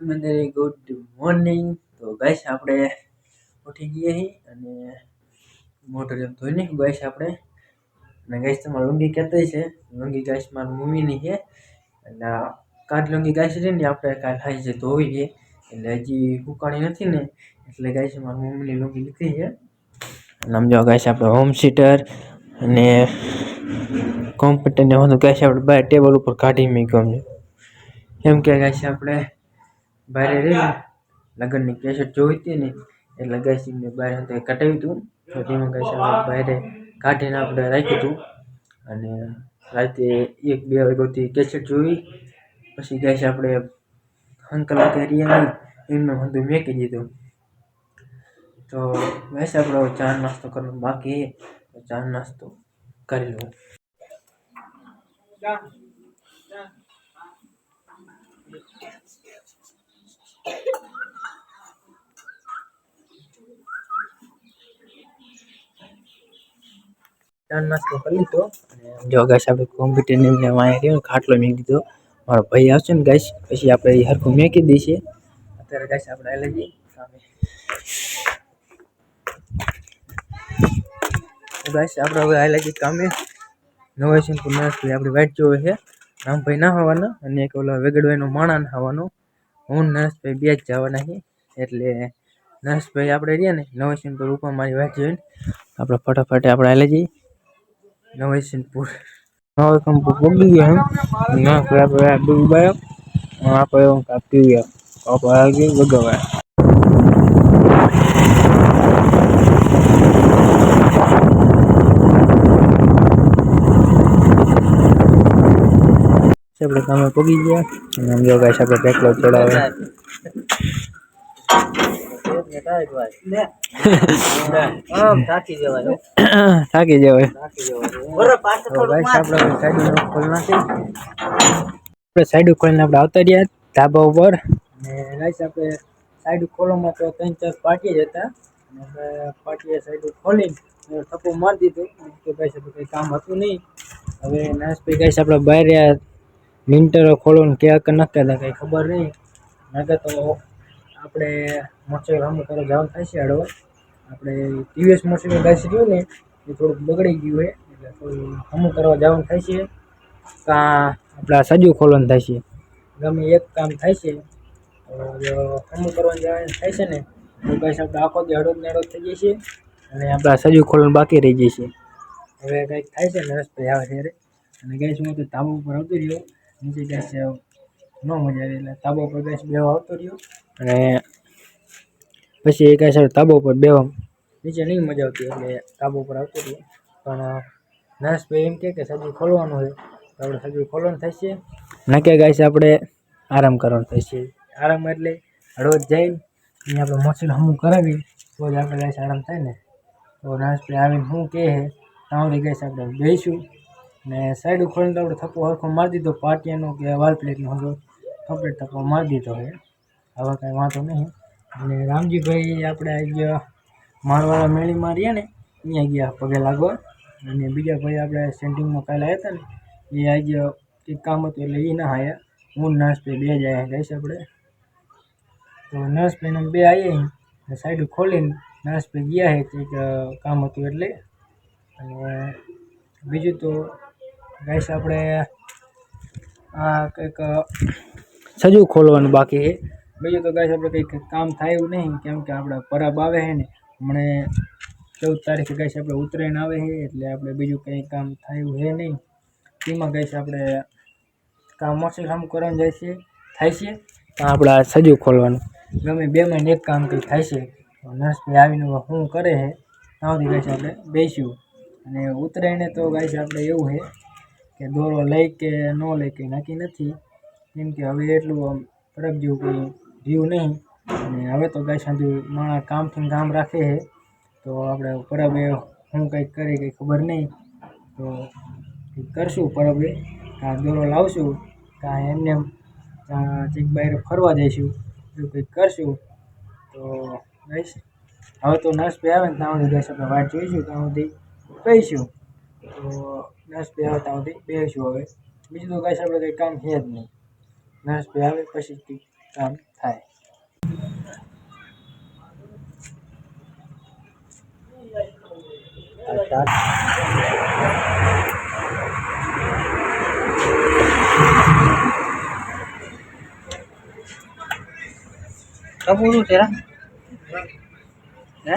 મંદિરે good morning તો guys આપણે ઉઠી ગયા છીએ અને મોટર એમ ધોઈ નાખ્યું ગાઈસ આપણે અને ગાઈસ તમારે લુંગી કહેતા છે. લુંગી ગાઈસ મારી મમ્મીની છે. અને આ કાચ લુંગી ગાઈસ છે ને, આપણે કાલ ખાઈ છે ધોવી છે. એટલે હજી સુકાણી નથી ને, એટલે ગાઈસ મારી મમ્મીની લુંગી લીધી છે. અને આમ જો ગાઈસ આપણે હોમ સીટર અને કોમ્પ્યુટર ને બધું ગાઈસ આપણે બહાર ટેબલ ઉપર કાઢી મૂક્યું અમને એમ કે ગાઈસ આપણે બહાર રહી લગ્નની કેસેટ જોઈ હતી ને એટલે મેં બહાર હતા કટાવ્યું હતું તો. તેમાં આપણે બહાર કાઢીને આપણે રાખ્યું હતું અને રાતે એક બે વાગ્યાથી કેસેટ જોઈ. પછી ગાઈસ આપણે અંકલ કર્યા એમને બધું મેકી દીધું. તો ગાઈસ આપણે ચાર ચા નાસ્તો કરવાનો બાકી તો ચા નાસ્તો કરી લઉં. ચા નાસ્તો જો ગાઈસ આપણે કોમ્પ્યુટરની મેં વાંચી રહ્યો ખાટલો મેકી દીધો મારો ભાઈ આવશે ને ગાઈસ પછી આપણે હરખું મેંકી દઈશે. અત્યારે ગાઈસ આપણે એલર્જી જઈએ સામે. તો ગાઈસ આપણે હવે હાલે જઈએ કામે. નવા સિંપુ નર્સરી આપણી વાઇટ જોવે છે. રામભાઈ ના હોવાના અને એક ઓલા વેગડભાઈનો માણા ના આવવાનો હું નરેશભાઈ બે જ જવાના છીએ, એટલે નરેશભાઈ આપણે રહ્યા ને નવા સિંપુ ઉપર મારી વાત જોઈને આપણે ફટાફટ આપણે હાલે જઈએ. નવસીનપુર નવસીનપુર પગી ગયા એમ ના, આપણે ડૂબાયો આપણે કાપી ગયા. આપણે આગળ વગાવાય આપણે કામે પગી ગયા અને આમ જો ગાઈસ આપણે ટેકલો ચડાવે થાકી જવાય. આપણે સાઈડ ખોલી સાઈડ ખોલીને આપણે આવતા રહ્યા ધાબા ઉપર. અને ગાઈસ આપણે સાઈડ ખોલવામાં તો ત્રણ ચાર પાટી જ હતા. અને પાટીએ સાઈડ ખોલીને થપ્પો મારી દીધો. કે ભાઈ સાહેબ કંઈ કામ હતું નહીં. હવે નાશભાઈ ગાઈસ આપણે બહાર રહ્યા. લિન્ટરો ને ક્યાં કે નક્કી હતા કંઈ ખબર નહીં. નકર તો આપણે મોટર હમ કરવા જવાનું થાય છે હળવા. આપણે ટીવીએસ મોટરસાઇકલ ગાઈસ ગયું ને, એ થોડુંક બગડી ગયું હોય એટલે થોડું હમું કરવા જવાનું થાય છે. કાં આપણા સજુ ખોલવાનું થાય છે. ગમે એક કામ થાય છે હમું કરવાનું જવાનું થાય છે ને, તો ગાઈસ આપણે આખો દી હળોદ ને થઈ જાય છે. અને આપણા સજુ ખોલવાનું બાકી રહી જાય છે. હવે કંઈક થાય છે ને, રસ્તે આવે ત્યારે અને ગાઈસ હું તો ધાબા ઉપર આવતો રહ્યો. નીચે ગાઈસ ન મજા આવી એટલે ધાબા ઉપર ગાઈસ બેવા આવતો રહ્યો. અને પછી એ ગાઈસ ધાબા ઉપર બેવા નીચે નહીં મજા આવતી એટલે ધાબા ઉપર આવતો રહ્યો. પણ નરેશભાઈ એમ કહે કે સજુ ખોલવાનું હોય તો આપણે સજુ ખોલવાનું થશે. ના કે ગાઈસ આપણે આરામ કરવાનું થશે. આરામ એટલે રોજ જઈને અહીંયા આપણે મોસીલ હમું કરાવી તો જ આપણે ગાઈસ આરામ થાય ને. તો નરેશભાઈ આવીને શું કહે છે ત્યાં ગાઈસ આપણે બેસીશું ને સાઈડ ખોલીને આપણે થપ્પો હરખો મારી દીધો. પાટિયાનો કે વાલ પ્લેટનો હરખો કમ્પ્લીટ થપ્પો મારી દીધો છે. હવે કાંઈ વાંધો નહીં. અને રામજીભાઈ આપણે આજે મારવાળા મેળી મારીએ ને અહીંયા ગયા પગે લાગવા. અને બીજા ભાઈ આપણે સેન્ટિંગમાં કાલે આવ્યા હતા ને, એ આજે કંઈક કામ હતું એટલે એ ના આવ્યા હું નર્સભાઈ બે જ આવ્યા ગઈશ આપણે. તો નર્સભાઈને બે આવીએ સાઈડ ખોલીને નર્સભાઈ ગયા છે, કંઈક કામ હતું એટલે. અને બીજું તો ગાઈસ આપણે, આ કંઈક, સજુ ખોલવાનું બાકી છે. બીજું તો ગાઈસ આપણે કંઈક કામ થાય એવું નહીં, કેમ કે આપણે પરબ આવે છે ને. હમણે ચૌદ તારીખે ગાઈસ આપણે ઉત્તરાયણ આવે છે, એટલે આપણે બીજું કંઈ કામ થાય છે નહીં. તેમાં ગાઈસ આપણે કામ મોસી કામ કરવાનું જાય છે, થાય છે. આપણે સજુ ખોલવાનું. ગમે બે મહિને એક કામ કંઈ થાય છે. નર્સભાઈ આવીને શું કરે છે, ત્યાંથી ગાઈસ આપણે બેસ્યું અને ઉત્તરાયણે તો ગાઈસ આપણે એવું છે કે દોરો લઈ કે ન લઈ કંઈ નક્કી નથી. કેમ કે હવે એટલું આમ પરબ જેવું કંઈ રહ્યું નહીં. અને હવે તો ગાય હજુ માણસ કામથી કામ રાખે છે. તો આપણે પરબે હું કંઈક કરી કંઈ ખબર નહીં. તો કરશું પરબે. કાં દોરો લાવશું, કાં એમને એમ ચીક બહાર ફરવા જઈશું, એવું કંઈક કરશું. તો ગાઈશ હવે તો નર્સભાઈ આવે ને ત્યાં સુધી ગાઈસ આપણે વાટ જોઈશું, ત્યાં સુધી કહીશું. તો નર્સ બે આવતા નથી બે શું હવે. બીજું તો કાંઈ આપણે કંઈ કામ છે જ નહીં. નર્સ બે આવે પછી કામ થાય. પૂરું છે હે?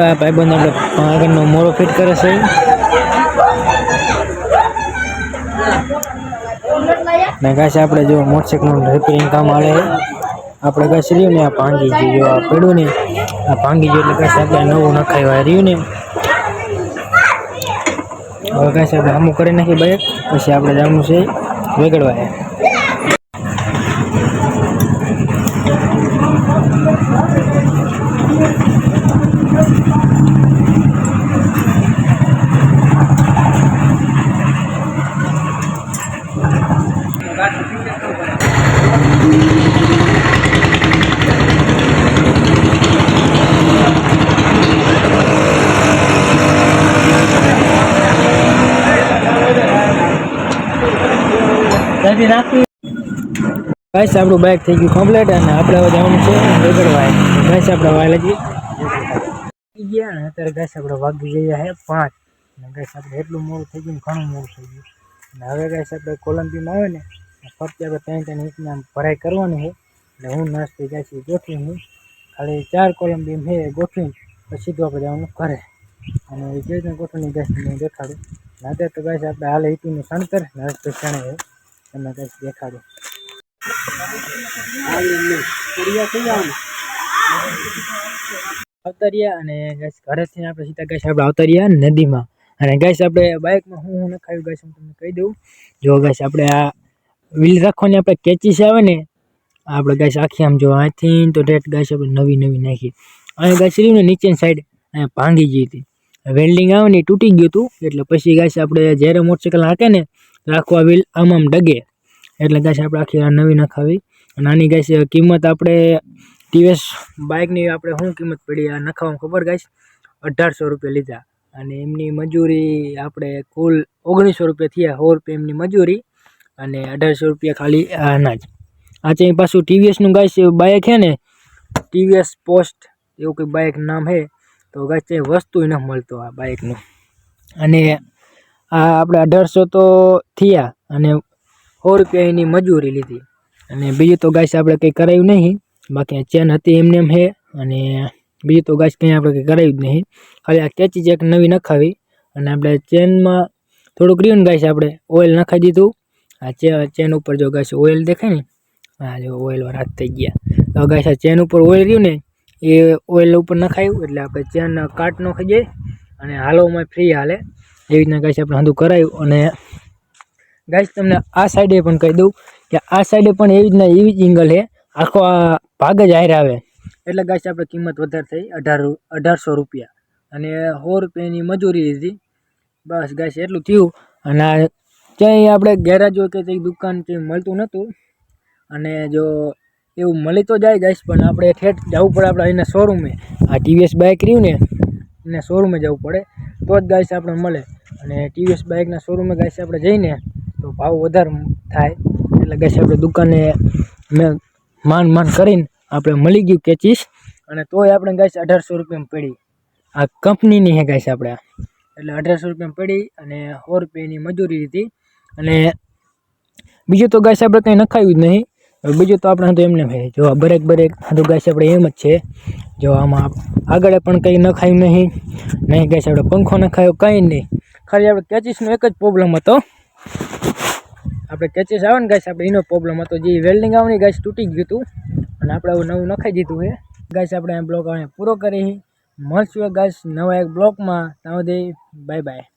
આપણા ભાઈબંધ આપણે આગળનો મોરો ફિટ કરે છે. ને કાશ આપણે જો મોટરસાઇકલનું રિપેરિંગ કામ આવે આપણે કાશ રહ્યું ને આ ભાંગી ગયું. જો આ પડ્યું ને, આ ભાંગી ગયું એટલે કાશ આપણે નવું નખાયું. રહ્યું ને. હવે કાશ આપણે આમું કરી નાખી બાઈક, પછી આપણે જવાનું છે વેગડવા. જલ્દી નાખી ગાઈસ આપણું બાઇક થઈ ગયું કમ્પ્લીટ અને આપણે હવે જવાનું છે વેગડવા ગાઈસ આપણે વાય લગી ગયા અને અત્યારે ગાઈસ આપણે વાગી ગયા છે પાંચ. અને ગાઈસ આપણે એટલું મોડું થઈ ગયું ઘણું મોડું થઈ ગયું. અને હવે ગાઈસ આપણે કોલંબીમાં આવે ને આપણે ત્રણ ત્રણ ઇંચના ભરાઈ કરવાની છે. એટલે હું નાસ્તી ગાઈસ ગોઠવી હું ખાલી ચાર કોલમ બીમ છે ગોઠવી પછી સીધું જવાનું કરે અને એ જે રીતના ગોઠવણી ગેસ હું દેખાડું. અત્યારે તો ગાય આપણે હાલ ઈટીનું સણતર ને હસ્તે શણે છે. તમને ગાઈસ દેખાડું. અવતરિયા અને ગેસ ઘરેથી આપણે સીધા ગેસ આપણે અવતરિયા નદીમાં. અને ગેસ આપણે બાઇકમાં હું હું નખાયું ગેસ હું તમને કહી દઉં. જો ગેસ આપણે આ વ્હીલ રાખવાની આપણે કેચીસ આવે ને, આપણે ગાય આખી આમ જો આથી તો રેટ ગાય આપણે નવી નવી નાખી. અહીંયા ગાય રહ્યું ને નીચેની સાઈડ અહીંયા ભાંગી ગઈ હતી. વેલ્ડિંગ આવે ને તૂટી ગયું હતું, એટલે પછી ગાય આપણે જ્યારે મોટરસાઇકલ હાંકે ને રાખવા વ્હીલ આમ આમ ડગે. એટલે ગાય આપણે આખી નવી નખાવી. અને આની ગેસ કિંમત આપણે ટીવીએસ બાઇકની આપણે શું કિંમત પડી આ નખાવામાં ખબર ગાઈશ અઢારસો રૂપિયા લીધા. અને એમની મજૂરી આપણે કુલ ઓગણીસો રૂપિયા થયા સો રૂપિયા એમની મજૂરી. અને અઢારસો રૂપિયા ખાલી આ અનાજ આ છે પાછું ટીવીએસનું ગાઈશ બાઇક છે ને ટીવીએસ પોસ્ટ એવું કંઈ બાઇક નામ છે, તો ગાય છે, વસ્તુ ન મળતો આ બાઇકનું અને આ આપણે અઢારસો તો થયા અને સો રૂપિયા એની મજૂરી લીધી. અને બીજું તો ગાય આપણે કંઈ કરાયું નહીં. બાકી ચેન હતી એમને એમ છે, અને બીજું તો ગાય કંઈ આપણે કંઈ કરાયું જ નહીં. ખાલી આ કેચી ચેક નવી નખાવી. અને આપણે ચેનમાં થોડુંક રહ્યું ને ગાઈસ આપણે ઓઇલ નખાઈ દીધું. આ ચેન ઉપર જો ગાઈસ ઓઇલ દેખાય ને હા જો ઓઇલ વાળા હાથ થઈ ગયા. તો ગાઈસ આ ચેન ઉપર ઓઇલ રહ્યું ને, એ ઓઇલ ઉપર નખાયું એટલે આપણે ચેન કાટ નખાઈ ખાઈ જાય અને હાલોમાં ફ્રી હાલે. એવી રીતના ગાઈસ આપણે હંધું કરાયું અને ગાઈસ તમને આ સાઈડે પણ કહી દઉં કે આ સાઈડે પણ એવી રીતના એવી જ એંગલ છે, આખો આ ભાગ જ આયર આવે. એટલે ગાઈસ આપણે કિંમત વધારે થઈ, અઢાર, અઢારસો રૂપિયા. અને સો રૂપિયાની મજૂરી લીધી. બસ ગાઈસ એટલું થયું. અને આ ક્યાંય આપણે ગેરેજ હોય કે કંઈ દુકાન ક્યાંય મળતું નહોતું. અને જો એવું મળી તો જાય ગાઈસ, પણ આપણે ઠેઠ જવું પડે આપણે અહીંના શોરૂમે આ ટીવીએસ બાઇક રહ્યું ને, એને શોરૂમે જવું પડે. તો જ ગાઈસ આપણે મળે. અને ટીવીએસ બાઇકના શોરૂમે ગાઈસ આપણે જઈને તો ભાવ વધારે થાય. એટલે ગાઈસ આપણે દુકાને મેં માન માન કરીને આપણે મળી ગયું કેચીસ. અને તોય આપણે ગાઈસ અઢારસો રૂપિયામાં પડી. આ કંપનીની હે ગાઈસ આપણે. એટલે અઢારસો રૂપિયામાં પડી અને સો રૂપિયાની મજૂરી લીધી અને બીજું તો ગાય આપણે કંઈ નખાયું જ નહીં. બીજું તો આપણે તો એમને ભાઈ, જો બરેક બ્રેક તો ગાય આપણે એમ જ છે. જો આમાં આગળ પણ કંઈ નખાયું નહીં. નહીં, ગાય આપણે પંખો નખાયો, કંઈ નહીં. ખાલી આપણે કેચીસનો એક જ પ્રોબ્લેમ હતો. આપણે કેચીસ આવે ને ગાય આપણે એનો પ્રોબ્લેમ હતો. જે વેલ્ડિંગ આવવાની ગાય તૂટી ગયું હતું. અને આપણે એવું નવું નખાઈ દીધું છે. ગાય આપણે બ્લોક આપણે પૂરો કરી. મળશું ગાય નવા એક બ્લોકમાં ત્યાં સુધી બાય બાય